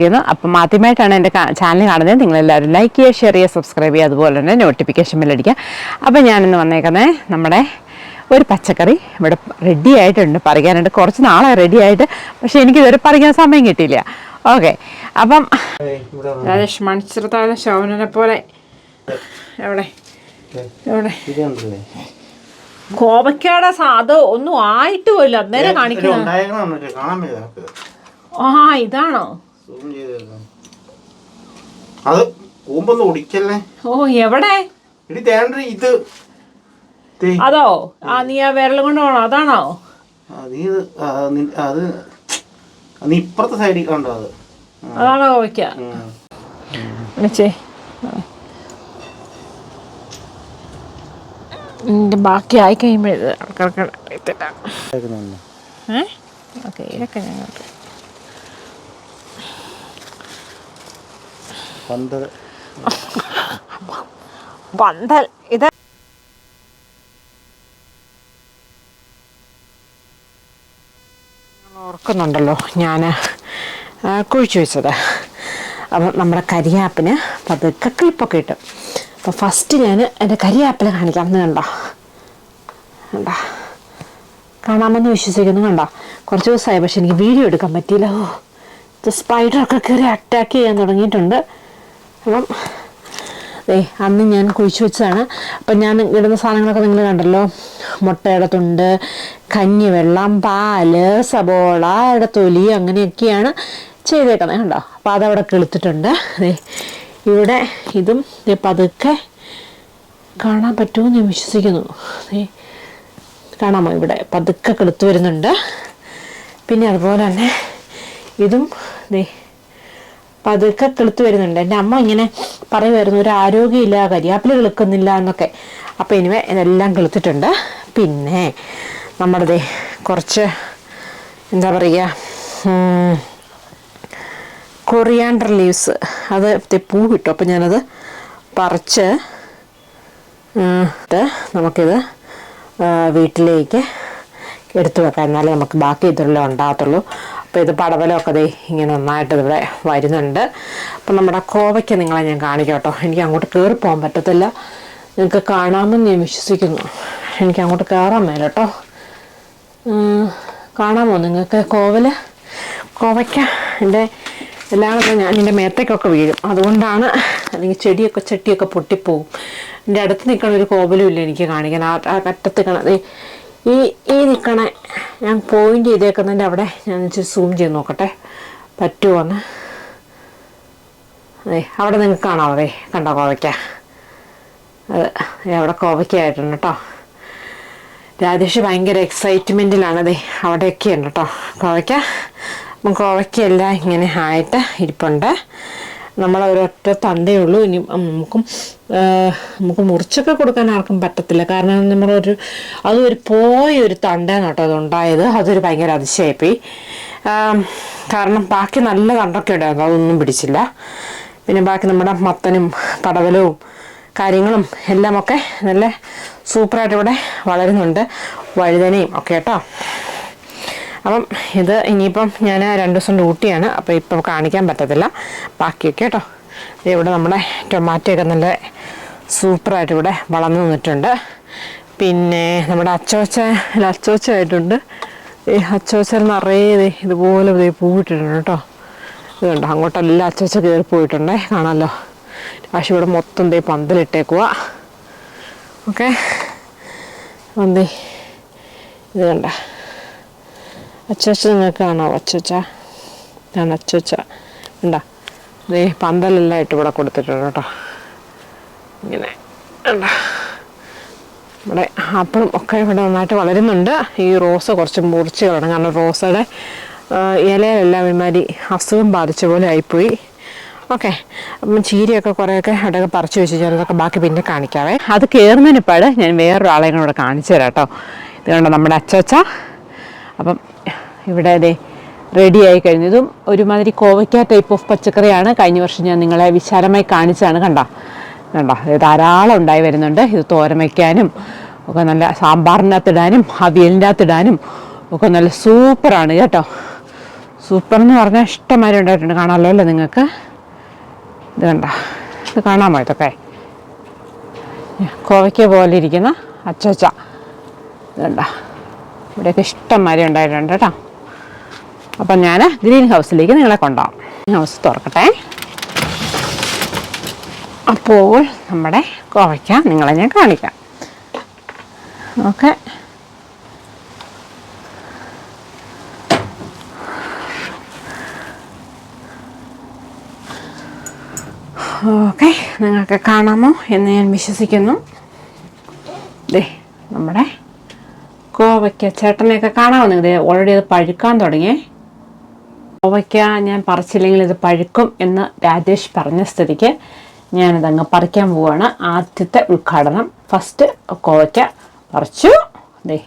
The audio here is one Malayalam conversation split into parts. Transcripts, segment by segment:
ചെയ്യുന്നു. അപ്പം ആദ്യമായിട്ടാണ് എന്റെ ചാനൽ കാണുന്നത്. നിങ്ങളെല്ലാവരും ലൈക്ക് ചെയ്യുക ഷെയർ ചെയ്യുക സബ്സ്ക്രൈബ് ചെയ്യുക അതുപോലെ തന്നെ നോട്ടിഫിക്കേഷൻ ബെല്ലടിക്കുക അപ്പം ഞാനിന്ന് വന്നേക്കുന്നത് നമ്മുടെ ഒരു പച്ചക്കറി ഇവിടെ റെഡി ആയിട്ടുണ്ട്. പറിക്കാനായിട്ട് കുറച്ച് നാളെ റെഡി ആയിട്ട്. പക്ഷേ എനിക്കിതുവരെ പറിക്കാൻ സമയം കിട്ടിയില്ല. ഓക്കെ അപ്പം രാജേഷ് മണിച്ചിറത്താഴ ശോഭനെ പോലെ. എവിടെ? എവിടെ? കോവയ്ക്കാടെ സാധ ഒന്നും ആയിട്ട് പോയില്ല. അന്നേരം കാണിക്കുന്നു. ആ ഇതാണോ? സൂം ചെയ്ത് നോക്കാം. അത് കൂമ്പൊന്ന് ഒടിക്കല്ലേ? ഓ എവിടെ? ഇടി തേണ്ട ഇത് അതോ? ആ നീ ആ വിരലും കൊണ്ട് പോണോ? അതാണോ? നീ അത് നീ ഇപ്പുറത്തെ സൈഡിൽ കണ്ടോ അത്? അതാണോ. വിളിച്ചേ ഇതിന്റെ ബാക്കി ആയി കഴിയുമ്പോഴേ ആൾക്കാർക്ക് ഇതൊക്കെ ഞങ്ങൾ പന്തൽ പന്തൽ. ഇത് ഓർക്കുന്നുണ്ടല്ലോ ഞാൻ കുഴിച്ചു വെച്ചത്. അപ്പം നമ്മുടെ കരിയാപ്പിന് പതുക്കെ ക്ലിപ്പൊക്കെ ഇട്ടു. അപ്പം ഫസ്റ്റ് ഞാൻ എന്റെ കരിയാപ്പിൽ കാണിക്കാം. എന്ന് കണ്ടോ? കണ്ടോ? കാണാമെന്ന് വിശ്വസിക്കുന്നു കണ്ടോ? കുറച്ച് ദിവസമായി പക്ഷെ എനിക്ക് വീഡിയോ എടുക്കാൻ പറ്റിയില്ല. ഓ ഇത് സ്പൈഡറൊക്കെ കയറി അറ്റാക്ക് ചെയ്യാൻ തുടങ്ങിയിട്ടുണ്ട്. അപ്പം ഏ അന്ന് ഞാൻ കുഴിച്ചു വെച്ചതാണ്. അപ്പം ഞാൻ ഇടുന്ന സാധനങ്ങളൊക്കെ നിങ്ങൾ കണ്ടല്ലോ. മുട്ടയുടെ തുണ്ട് കഞ്ഞിവെള്ളം പാൽ സബോള തൊലി അങ്ങനെയൊക്കെയാണ് ചെയ്തേക്കുന്നത് കണ്ടോ? അപ്പോൾ അതവിടെ കെളുത്തിട്ടുണ്ട്. അതെ ഇവിടെ ഇതും പതുക്കെ കാണാൻ പറ്റുമെന്ന് ഞാൻ വിശ്വസിക്കുന്നു. കാണാമോ ഇവിടെ? പതുക്കെ കെളുത്തു വരുന്നുണ്ട്. പിന്നെ അതുപോലെ തന്നെ ഇതും ദേ പതുക്കെ കിളുത്ത് വരുന്നുണ്ട്. എന്റെ അമ്മ ഇങ്ങനെ പറയുമായിരുന്നു ഒരു ആരോഗ്യമില്ല കരിയാപ്പില കിളുക്കുന്നില്ല എന്നൊക്കെ. അപ്പോൾ ഇനിവേ ഇതെല്ലാം കിളുത്തിട്ടുണ്ട്. പിന്നെ നമ്മുടെ കുറച്ച് എന്താ പറയുക കൊറിയാണ്ടർ ലീവ്സ്. അത് പൂ കിട്ടും. അപ്പോൾ ഞാനത് പറിച്ച് നമുക്കിത് വീട്ടിലേക്ക് എടുത്തു വെക്കാം. എന്നാലേ നമുക്ക് ബാക്കി ഇതെല്ലാം ഉണ്ടാകത്തുള്ളൂ. അപ്പോൾ ഇത് പടവലമൊക്കെ ദേ ഇങ്ങനെ നന്നായിട്ട് ഇവിടെ വരുന്നുണ്ട്. അപ്പം നമ്മുടെ കോവയ്ക്ക് നിങ്ങളെ ഞാൻ കാണിക്കാം കേട്ടോ എനിക്ക് അങ്ങോട്ട് കയറി പോകാൻ പറ്റത്തില്ല. നിങ്ങൾക്ക് കാണാമെന്ന് ഞാൻ വിശ്വസിക്കുന്നു. എനിക്ക് അങ്ങോട്ട് കയറാൻ മേല കേട്ടോ കാണാമോ നിങ്ങൾക്ക് കോവൽ? കോവയ്ക്ക എന്റെ എല്ലാവർക്കും ഞാൻ എന്റെ മേത്തേക്കൊക്കെ വീഴും. അതുകൊണ്ടാണ് അല്ലെങ്കിൽ ചെടിയൊക്കെ ചട്ടിയൊക്കെ പൊട്ടിപ്പോവും. എന്റെ അടുത്ത് നിൽക്കണ ഒരു കോവലും ഇല്ല എനിക്ക് കാണിക്കാൻ. ആ അറ്റത്ത് നിൽക്കണത് ഈ ഈ നിൽക്കണ ഞാൻ പോയിന്റ് ചെയ്തേക്കുന്നതിന്റെ അവിടെ ഞാൻ ഇച്ചിരി സൂം ചെയ്ത് നോക്കട്ടെ. പറ്റുമോന്ന് അതെ അവിടെ നിങ്ങൾക്ക് കാണാമോ? അതെ കണ്ടോ കോവയ്ക്ക? അത് അവിടെ കോവയ്ക്കായിട്ടുണ്ട് കേട്ടോ രാജേഷ് ഭയങ്കര എക്സൈറ്റ്മെന്റിലാണ് അതെ അവിടെയൊക്കെ ഉണ്ട് കേട്ടോ കോവയ്ക്ക. അപ്പം കോവയ്ക്കെല്ലാം ഇങ്ങനെ ആയിട്ട് ഇരിപ്പുണ്ട്. നമ്മൾ ഒരൊറ്റ തണ്ടേ ഉള്ളൂ ഇനി നമുക്കും നമുക്ക് മുറിച്ചൊക്കെ കൊടുക്കാൻ ആർക്കും പറ്റത്തില്ല. കാരണം നമ്മളൊരു അതൊരു പോയ ഒരു തണ്ടേന്ന് കേട്ടോ അതുണ്ടായത്. അതൊരു ഭയങ്കര അതിശയപ്പോയി കാരണം ബാക്കി നല്ല തണ്ടൊക്കെ ഉണ്ടായിരുന്നു അതൊന്നും പിടിച്ചില്ല. പിന്നെ ബാക്കി നമ്മുടെ മത്തനും പടവലവും കാര്യങ്ങളും എല്ലാമൊക്കെ നല്ല സൂപ്പറായിട്ട് ഇവിടെ വളരുന്നുണ്ട്. വഴുതനയും ഒക്കെ കേട്ടോ. അപ്പം ഇത് ഇനിയിപ്പം ഞാൻ രണ്ട് ദിവസം ഡ്യൂട്ടിയാണ് അപ്പോൾ ഇപ്പം കാണിക്കാൻ പറ്റത്തില്ല. ബാക്കിയൊക്കെ കേട്ടോ. ഇവിടെ നമ്മുടെ ടൊമാറ്റോയൊക്കെ നല്ല സൂപ്പറായിട്ട് ഇവിടെ വളർന്നു നിന്നിട്ടുണ്ട് പിന്നെ നമ്മുടെ അച്ചോച്ച അല്ല അച്ചോച്ച ആയിട്ടുണ്ട് ഈ അച്ചോച്ചൽ നിറയെ ഇതുപോലെ ഇതേ പൂവിട്ടിട്ടുണ്ട് കേട്ടോ. ഇതുണ്ട് അങ്ങോട്ടെല്ലാം അച്ചോച്ച കയറി പോയിട്ടുണ്ടേ കാണാമല്ലോ പക്ഷെ ഇവിടെ മൊത്തം ദേ പന്തലിട്ടേക്കുക ഓക്കെ. വന്നേ ഇത് കണ്ട. അച്ചോച്ച നിങ്ങൾക്ക് കാണാവോ അച്ചോച്ച ഇതാണ് അച്ചോച്ച ഉണ്ടാ ദേ പന്തലെല്ലാം ഇട്ട് ഇവിടെ കൊടുത്തിട്ടുണ്ട് കേട്ടോ. ഇങ്ങനെ. ഇവിടെ ആപ്പിളും ഒക്കെ ഇവിടെ നന്നായിട്ട് വളരുന്നുണ്ട്. ഈ റോസ് കുറച്ച് മുറിച്ചുകളാണ്. കാരണം റോസയുടെ ഇലയിലെല്ലാം ഒരുമാതിരി അസുഖം ബാധിച്ച പോലെ ആയിപ്പോയി. ഓക്കെ. അപ്പം ചീരയൊക്കെ കുറേയൊക്കെ അവിടെയൊക്കെ പറിച്ച് വെച്ച് അതൊക്കെ ബാക്കി പിന്നെ കാണിക്കാവേ. അത് കയറുന്നതിനിപ്പാട് ഞാൻ വേറൊരാളെ കൂടെ കാണിച്ചു തരാം കേട്ടോ. ഇത് കണ്ടോ നമ്മുടെ അച്ചച്ച? അപ്പം ഇവിടെ അതെ റെഡി ആയി കഴിഞ്ഞു ഇതും ഒരുമാതിരി കോവയ്ക്ക ടൈപ്പ് ഓഫ് പച്ചക്കറിയാണ്. കഴിഞ്ഞ വർഷം ഞാൻ നിങ്ങളെ വിശാലമായി കാണിച്ചതാണ് കണ്ട? കണ്ട? ധാരാളം ഉണ്ടായി വരുന്നുണ്ട്. ഇത് തോരമയ്ക്കാനും ഒക്കെ നല്ല സാമ്പാറിനകത്തിടാനും അകത്തിടാനും ഒക്കെ നല്ല സൂപ്പറാണ് കേട്ടോ. സൂപ്പർ എന്ന് പറഞ്ഞാൽ ഇഷ്ടമാതിരി ഉണ്ടായിട്ടുണ്ട്. കാണാമല്ലോ അല്ലേ നിങ്ങൾക്ക്? ഇത് കണ്ട? ഇത് കാണാമോ ഇതൊക്കെ? കോവയ്ക്ക പോലെ ഇരിക്കുന്ന അച്ചച്ച. ഇത് കണ്ട? ഇവിടെയൊക്കെ ഇഷ്ടംമാതിരി ഉണ്ടായിട്ടുണ്ട് കേട്ടോ. അപ്പം ഞാൻ ഗ്രീൻ ഹൗസിലേക്ക് നിങ്ങളെ കൊണ്ടുപോകാം. ഗ്രീൻ ഹൗസ് തുറക്കട്ടെ. അപ്പോൾ നമ്മുടെ കോവയ്ക്ക നിങ്ങളെ ഞാൻ കാണിക്കാം. ഓക്കെ. ഓക്കെ നിങ്ങൾക്ക് കാണാമോ എന്ന് ഞാൻ വിശ്വസിക്കുന്നു. ദേ നമ്മുടെ കോവയ്ക്ക ചേട്ടനെയൊക്കെ കാണാമോ നിങ്ങൾ ഓൾറെഡി അത് പഴുക്കാൻ തുടങ്ങിയേ. കോവയ്ക്ക ഞാൻ പറിച്ചില്ലെങ്കിൽ ഇത് പഴുക്കും എന്ന് രാജേഷ് പറഞ്ഞ സ്ഥിതിക്ക് ഞാനതങ്ങ് പറിക്കാൻ പോവുകയാണ് ആദ്യത്തെ ഉദ്ഘാടനം. ഫസ്റ്റ് കോവയ്ക്ക പറിച്ചു. ദേ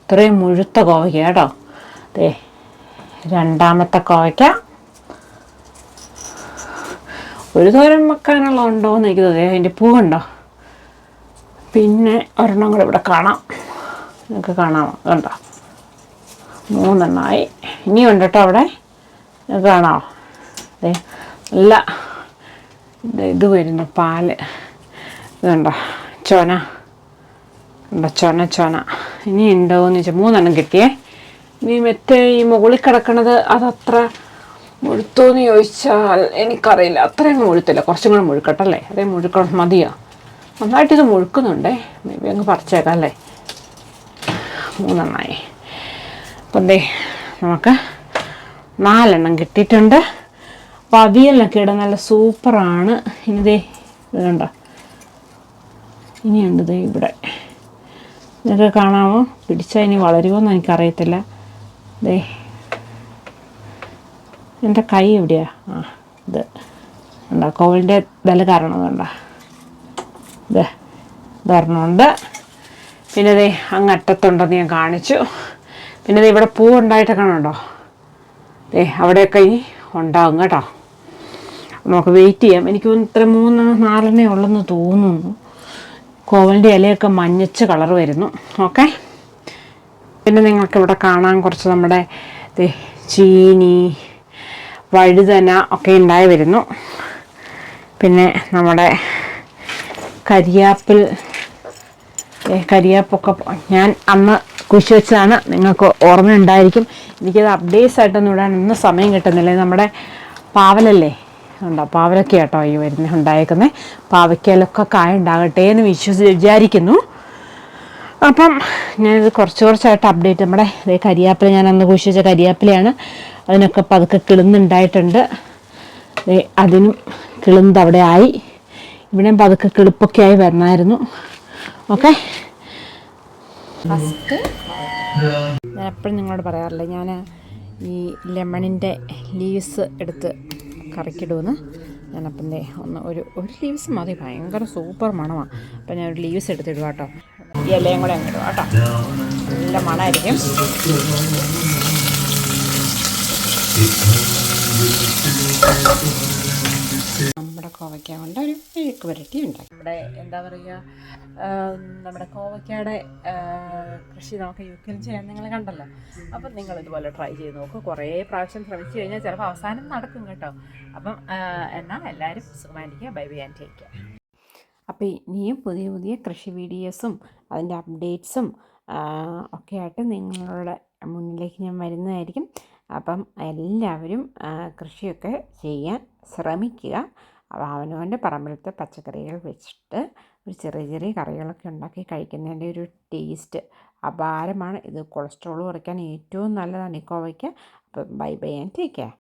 ഇത്രയും മുഴുത്ത കോവയ്ക്ക കേട്ടോ. ദേ രണ്ടാമത്തെ കോവയ്ക്ക ഒരു തോരം വെക്കാനുള്ള ഉണ്ടോ എന്ന് എനിക്ക് തോന്നി അതിന്റെ പൂവുണ്ടോ പിന്നെ ഒരെണ്ണം കൂടെ ഇവിടെ കാണാം. നിങ്ങൾക്ക് കാണാം. കണ്ടോ? മൂന്നെണ്ണമായി ഇനിയുണ്ട് കേട്ടോ അവിടെ. നിങ്ങൾക്ക് കാണാമോ അതെ നല്ല ഇത് വരുന്നു പാൽ. ഇതുണ്ടോ? ചൊന. ഉണ്ടോ ചൊന ചൊന. ഇനി ഉണ്ടോ എന്ന് ചോദിച്ചാൽ മൂന്നെണ്ണം കിട്ടിയേ. ഇനി മറ്റേ ഈ മുകളിൽ കിടക്കണത് അതത്ര മുഴുത്തോന്ന് ചോദിച്ചാൽ എനിക്കറിയില്ല. അത്രയും മുഴുത്തില്ല. കുറച്ചും കൂടെ മുഴുക്കട്ടല്ലേ അതേ മുഴുക്കണം. മതിയോ? നന്നായിട്ട് ഇത് മുഴുക്കുന്നുണ്ടേ. മേ ബി അങ്ങ് പറിച്ചേക്കാം അല്ലേ? മൂന്നെണ്ണമായി അപ്പം എന്തേ നമുക്ക് നാലെണ്ണം കിട്ടിയിട്ടുണ്ട്. അപ്പോൾ അവിയലിനൊക്കെ ഇടാൻ നല്ല സൂപ്പറാണ്. ഇനി ദേ ഇത് കണ്ടോ. ഇനിയുണ്ട് ദേ ഇവിടെ. ഇതൊക്കെ കാണാമോ? പിടിച്ചാൽ ഇനി വളരുമോ എനിക്കറിയത്തില്ല. ദേ എന്റെ കൈ എവിടെയാ? ആ ഇത്. ഉണ്ടോ കോവിലിന്റെ ബല കാരണം കണ്ടോ. ഇത് ഇതൊരെണ്ണമുണ്ട് പിന്നെ ദേ അങ്ങ് അറ്റത്തുണ്ടെന്ന് ഞാൻ കാണിച്ചു. പിന്നെ ദേ ഇവിടെ പൂ ഉണ്ടായിട്ടൊക്കെ ഉണ്ടോ ദേ അവിടെയൊക്കെ ഇനി ഉണ്ടാകും കേട്ടോ. നമുക്ക് വെയിറ്റ് ചെയ്യാം. എനിക്ക് ഇത്ര മൂന്ന് നാലെണ്ണേ ഉള്ളെന്ന് തോന്നുന്നു. കോവലിന്റെ ഇലയൊക്കെ മഞ്ഞച്ച് കളർ വരുന്നു. ഓക്കെ പിന്നെ നിങ്ങൾക്ക് ഇവിടെ കാണാൻ കുറച്ച് നമ്മുടെ ചീനി വഴുതന ഒക്കെ ഉണ്ടായി വരുന്നു. പിന്നെ നമ്മുടെ കരിയാപ്പിൽ കരിയാപ്പൊക്കെ ഞാൻ അന്ന് കുഴിച്ചു വെച്ചതാണ്. നിങ്ങൾക്ക് ഓർമ്മയുണ്ടായിരിക്കും എനിക്കത് അപ്ഡേറ്റ്സ് ആയിട്ടൊന്നും ഇടാൻ ഒന്നും സമയം കിട്ടുന്നില്ല. നമ്മുടെ പാവലല്ലേ? ഉണ്ടോ? പാവലൊക്കെ കേട്ടോ ഈ വരുന്ന ഉണ്ടായേക്കുന്നത് പാവയ്ക്കലൊക്കെ കായ ഉണ്ടാകട്ടെ എന്ന് വിശ്വസി വിചാരിക്കുന്നു. അപ്പം ഞാനിത് കുറച്ച് കുറച്ചായിട്ട് അപ്ഡേറ്റ് നമ്മുടെ കരിയാപ്പില ഞാൻ അന്ന് കുഴിച്ചു വെച്ച കരിയാപ്പിലയാണ്. അതിനൊക്കെ പതുക്കെ കിളുന്നുണ്ടായിട്ടുണ്ട്. അതിനും കിളുന്ത് അവിടെ ആയി ഇവിടെയും പതുക്കെ കിളിപ്പൊക്കെ ആയി വരണമായിരുന്നു. ഓക്കെ? ഫസ്റ്റ് ഞാൻ എപ്പോഴും നിങ്ങളോട് പറയാറില്ല. ഞാൻ ഈ ലെമണിന്റെ ലീവ്സ് എടുത്ത് കറിക്കിടുമെന്ന് ഞാനപ്പം ഒന്ന് ഒരു ഒരു ലീവ്സ് മതി. ഭയങ്കര സൂപ്പർ മണമാണ് അപ്പം ഞാൻ ഒരു ലീവ്സ് എടുത്തിടുക കേട്ടോ ഈ ഇലയും കൂടെ അങ്ങ് ഇടുക കേട്ടോ നല്ല മണമായിരിക്കും നമ്മുടെ കോവയ്ക്ക കൊണ്ട് ഒരു മെഴുക്ക് പുരട്ടി ഉണ്ടാക്കി. നമ്മുടെ എന്താ പറയുക നമ്മുടെ കോവയ്ക്കയുടെ കൃഷി നമുക്ക് യുക്കിൽ ചെയ്യാൻ നിങ്ങൾ കണ്ടല്ലോ. അപ്പം നിങ്ങൾ ഇതുപോലെ ട്രൈ ചെയ്ത് നോക്കുക കുറേ പ്രാവശ്യം ശ്രമിച്ചു കഴിഞ്ഞാൽ ചിലപ്പോൾ അവസാനം നടക്കും കേട്ടോ. അപ്പം എന്നാൽ എല്ലാവരും സുഖമായിരിക്കുക bye bye and take care അപ്പോൾ ഇനിയും പുതിയ പുതിയ കൃഷി വീഡിയോസും അതിന്റെ അപ്ഡേറ്റ്സും ഒക്കെ ആയിട്ട് നിങ്ങളുടെ മുന്നിലേക്ക് ഞാൻ വരുന്നതായിരിക്കും. അപ്പം എല്ലാവരും കൃഷിയൊക്കെ ചെയ്യാൻ ശ്രമിക്കുക. അവനവന്റെ പറമ്പിലത്തെ പച്ചക്കറികൾ വെച്ചിട്ട് ഒരു ചെറിയ ചെറിയ കറികളൊക്കെ ഉണ്ടാക്കി കഴിക്കുന്നതിന്റെ ഒരു ടേസ്റ്റ് അപാരമാണ്. ഇത് കൊളസ്ട്രോൾ കുറയ്ക്കാൻ ഏറ്റവും നല്ലതാണ് ഈ കോവയ്ക്ക്. അപ്പം bye bye and take care.